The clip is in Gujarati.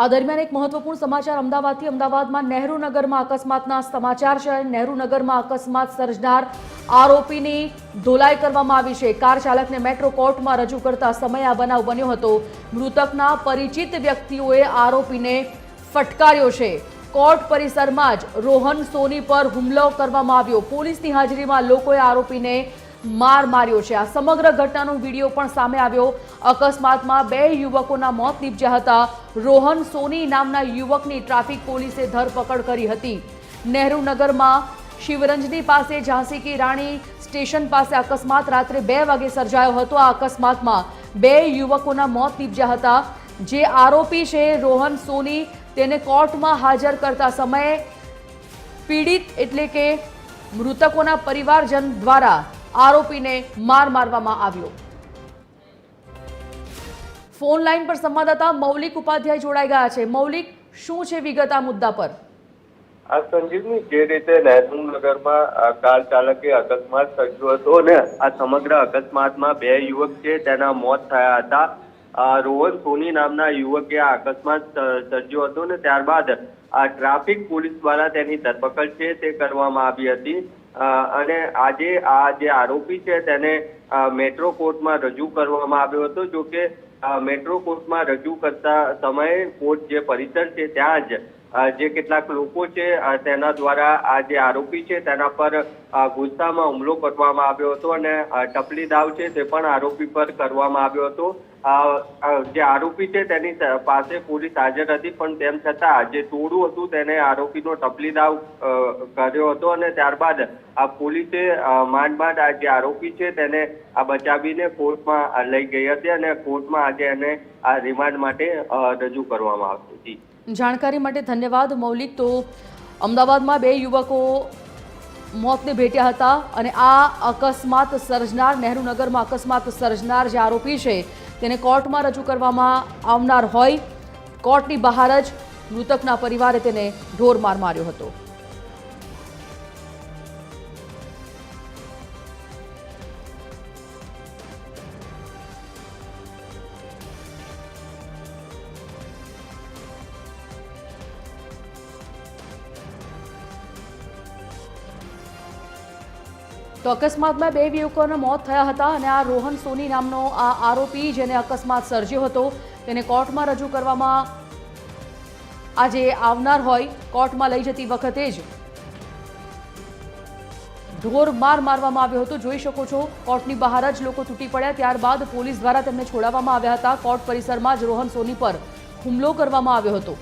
આ દરમિયાન એક મહત્વપૂર્ણ સમાચાર અમદાવાદથી અમદાવાદમાં નહેરુ નગરમાં અકસ્માતના સમાચાર છે. નહેરુ નગરમાં અકસ્માત સર્જનાર આરોપીની ધોલાઈ કરવામાં આવી છે. કાર ચાલકને મેટ્રો કોર્ટમાં રજૂ કરતા સમયે આ બનાવ બન્યો હતો. મૃતકના પરિચિત વ્યક્તિઓએ આરોપીને ફટકાર્યો છે. કોર્ટ પરિસરમાં જ રોહન સોની પર હુમલો કરવામાં આવ્યો. પોલીસની હાજરીમાં લોકોએ આરોપીને માર માર્યો છે. આ સમગ્ર ઘટનાનો વીડિયો પણ સામે આવ્યો. અકસ્માતમાં બે યુવકોના મોત નીપજ્યા હતા. રોહન સોની નામના યુવકની ટ્રાફિક પોલીસે ધરપકડ કરી હતી. નહેરુ નગરમાં શિવરંજની પાસે ઝાંસી કી રાણી સ્ટેશન પાસે અકસ્માત રાત્રે બે વાગે સર્જાયો હતો. આ અકસ્માતમાં બે યુવકોના મોત નીપજ્યા હતા. જે આરોપી છે રોહન સોની તેને કોર્ટમાં હાજર કરતા સમયે પીડિત એટલે કે મૃતકોના પરિવારજન દ્વારા આરોપીને માર મારવામાં આવ્યો. ફોન લાઈન પર સંવાદદાતા મૌલિક ઉપાધ્યાય જોડાઈ ગયા છે. મૌલિક, શું છે વિગત આ મુદ્દા પર? આ સંજીવની જે રીતે નહેરુનગરમાં નગરમાં કાર ચાલકે અકસ્માત સર્જ્યો હતો ને, આ સમગ્ર અકસ્માતમાં બે યુવક છે, તેના મોત થયા હતા. રોહન સોની નામના યુવકે આ અકસ્માત સર્જ્યો હતો ને, ત્યારબાદ આ ટ્રાફિક પોલીસ દ્વારા તેની ધરપકડ છે તે કરવામાં આવી હતી. અને આજે આ જે આરોપી છે તેને મેટ્રો કોર્ટમાં રજૂ કરવામાં આવ્યો હતો. જો કે મેટ્રો કોર્ટમાં રજૂ કરતા સમયે કોર્ટ જે પરિસર છે ત્યાં જ જે કેટલાક લોકો છે તેના દ્વારા આ જે આરોપી છે તેના પર ગુસ્સામાં હુમલો કરવામાં આવ્યો હતો અને ટપલી દાવ છે તે પણ આરોપી પર કરવામાં આવ્યો હતો. જે આરોપી છે તેની પાસે પોલીસ હાજર હતી, પણ તેમ છતાં જે ટોળું હતું તેને આરોપીનો ટપલીદાવ કર્યો હતો અને ત્યારબાદ આ પોલીસે માંડ માંડ આ જે આરોપી છે તેને આ બચાવીને કોર્ટમાં લઈ ગઈ હતી અને કોર્ટમાં આજે એને આ રિમાન્ડ માટે રજૂ કરવામાં આવશે. જી. જાણકારી માટે ધન્યવાદ, મૌલિક. તો અમદાવાદમાં બે યુવકો મોતને ભેટ્યા હતા અને આ અકસ્માત સર્જનાર નહેરુનગરમાં અકસ્માત સર્જનાર જે આરોપી છે, તેને કોર્ટમાં રજૂ કરવામાં આવનાર હોય. કોર્ટની બહાર જ મૃતકના પરિવારે તેને ઢોર માર માર્યો હતો. તો અકસ્માતમાં બે યુવકોના મોત થયા હતા અને આ રોહન સોની નામનો આ આરોપી જેને અકસ્માત સર્જ્યો હતો, તેને કોર્ટમાં રજૂ કરવામાં આજે આવનાર હોય, કોર્ટમાં લઈ જતી વખતે જ ઢોર માર મારવામાં આવ્યો હતો. જોઈ શકો છો, કોર્ટની બહાર જ લોકો તૂટી પડ્યા. ત્યારબાદ પોલીસ દ્વારા તેમને છોડાવવામાં આવ્યા હતા. કોર્ટ પરિસરમાં જ રોહન સોની પર હુમલો કરવામાં આવ્યો હતો.